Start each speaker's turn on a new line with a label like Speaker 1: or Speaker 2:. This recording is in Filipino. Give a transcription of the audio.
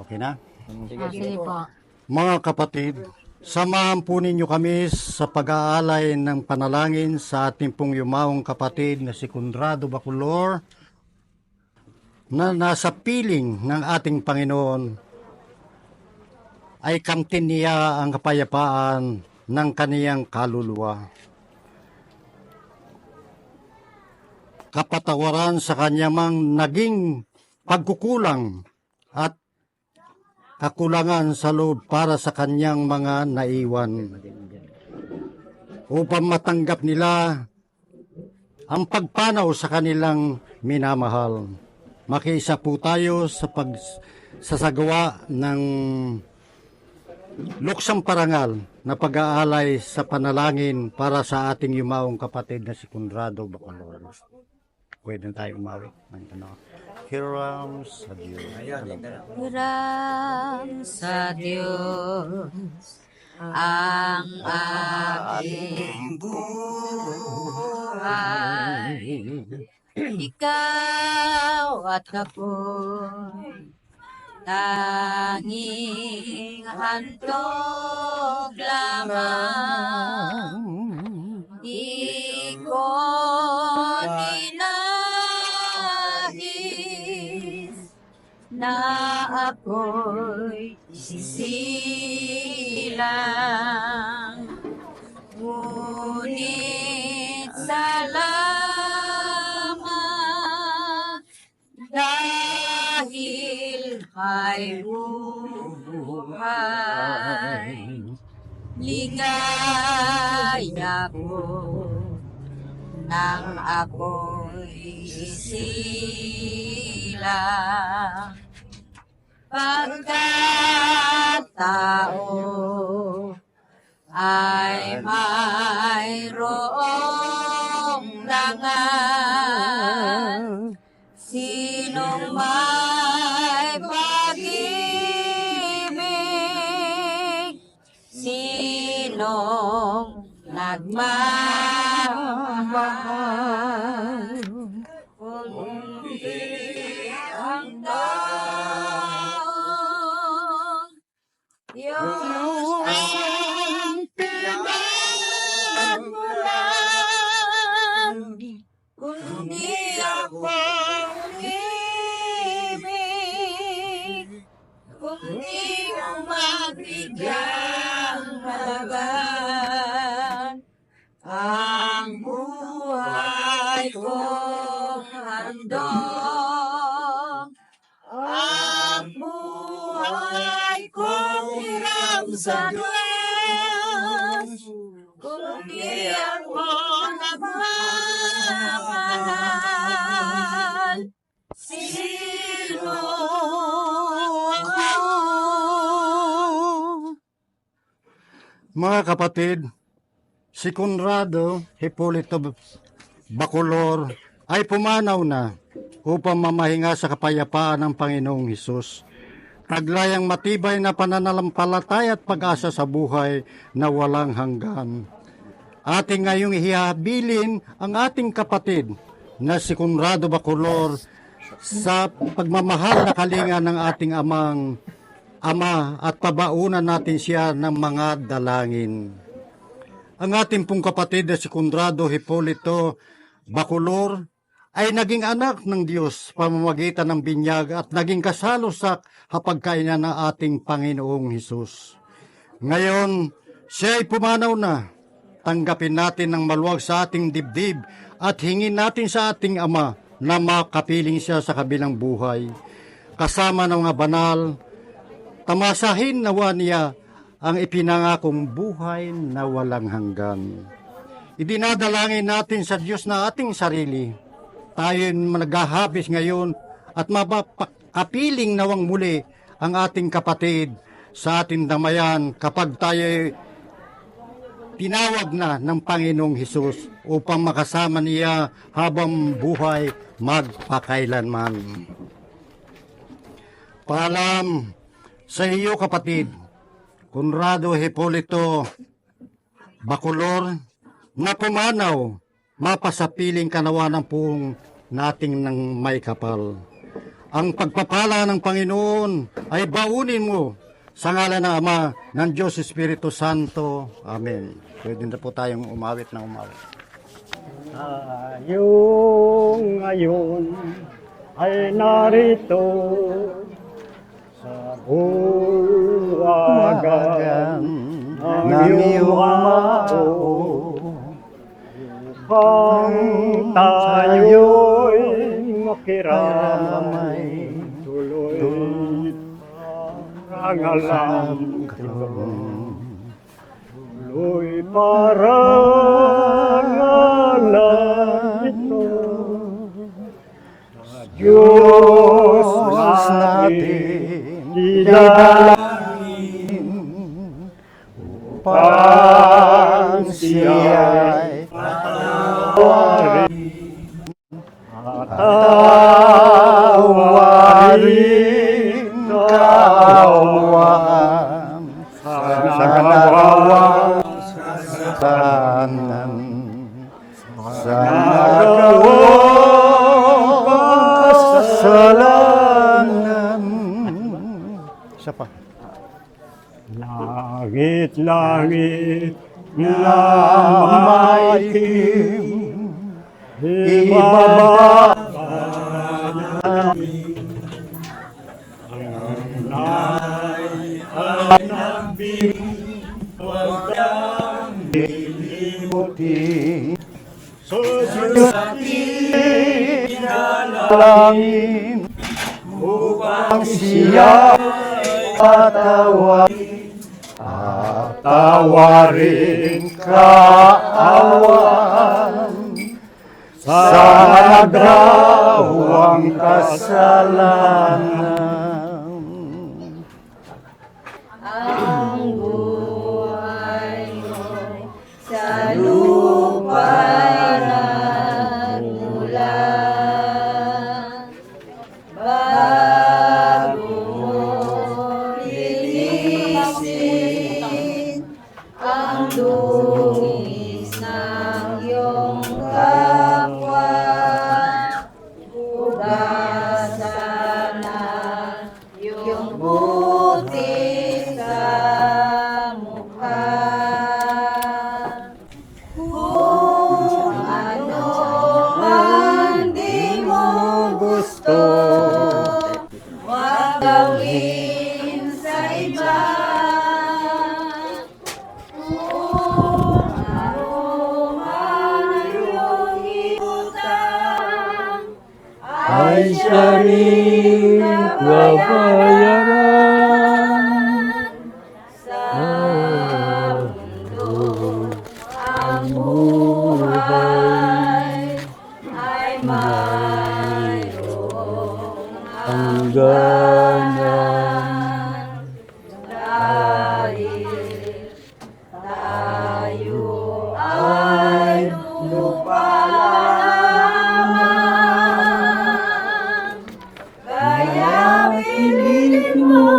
Speaker 1: Okay na?
Speaker 2: Sige,
Speaker 3: Ah, sige po.
Speaker 1: Mga kapatid, samahan po ninyo kami sa pag-aalay ng panalangin sa ating pong yumaong kapatid na si Conrado Bacolor na nasa piling ng ating Panginoon ay kamtin niya ang kapayapaan ng kaniyang kaluluwa. Kapatawaran sa kanyang naging pagkukulang at kakulangan sa loob para sa kanyang mga naiwan. Upang matanggap nila ang pagpanaw sa kanilang minamahal. Makiisa po tayo sa pagsasagawa ng luksang parangal na pag-aalay sa panalangin para sa ating yumaong kapatid na si Conrado Bacolor. Pwede na tayo umawi. Ano? Hiram sa Diyos.
Speaker 3: Hiram sa Diyos ang aking buhay. Ikaw at ako tanging handog lamang. Di ko na ako'y sisilang. Ngunit salamat dahil kay buhay. Ligaya ko nang ako'y sisilang. Pagkatao ay mayroong langan Sinong may pag-ibig? Sinong nagmamahal Yung pinagmulan Kundi ako ibig Kundi ang mabigyang halagan Ang buhay kong handog Ang buhay kong hiram sa Diyos Kundi ako nagmamahal?
Speaker 1: Mga kapatid, si Conrado Hipolito Bacolor ay pumanaw na upang mamahinga sa kapayapaan ng Panginoong Hesus. Taglayang matibay na pananalampalataya at pag-asa sa buhay na walang hanggan. Ating ngayong ihabilin ang ating kapatid na si Conrado Bacolor sa pagmamahal na kalinga ng ating amang Ama at pabaunan natin siya ng mga dalangin. Ang ating pong kapatid na si Conrado Hipolito Bacolor ay naging anak ng Diyos pamamagitan ng binyag at naging kasalo sa hapagkainan ng ating Panginoong Hesus. Ngayon, siya ay pumanaw na. Tanggapin natin ng maluwag sa ating dibdib at hingin natin sa ating Ama na makapiling siya sa kabilang buhay. Kasama ng mga banal, tamasahin nawa niya ang ipinangakong buhay na walang hanggan. Idinadalangin natin sa Diyos na ating sarili. Tayo naghahabis ngayon at mapakapiling nawang muli ang ating kapatid sa ating damayan kapag tayo tinawag na ng Panginoong Hesus upang makasama niya habang buhay magpakailanman. Paalam sa iyo kapatid, Conrado Hipolito Bacolor, na pumanaw, mapasapiling kanawa ng puong nating ng may kapal. ang pagpapala ng Panginoon ay baunin mo sa ngalan ng Ama, ng Diyos Espiritu Santo. Amen. Pwede na po tayong umawit ng umawit.
Speaker 2: Tayo ngayon ay narito sa buwagan ng iyong mao upang tayo'y kiramay tuloy ang alam ko tuloy Diyos natin idalangin upang patawarin nagawang
Speaker 1: kasalanan. Isa pa.
Speaker 2: Langit, langit na maitim Ibaba
Speaker 1: Langin upang siya patawarin tawarin kaawan sa nagrawang kasalanan.
Speaker 3: Ang ay siya rin babayaran sa mundo ang buhay ay mayroong hanggan. Oh.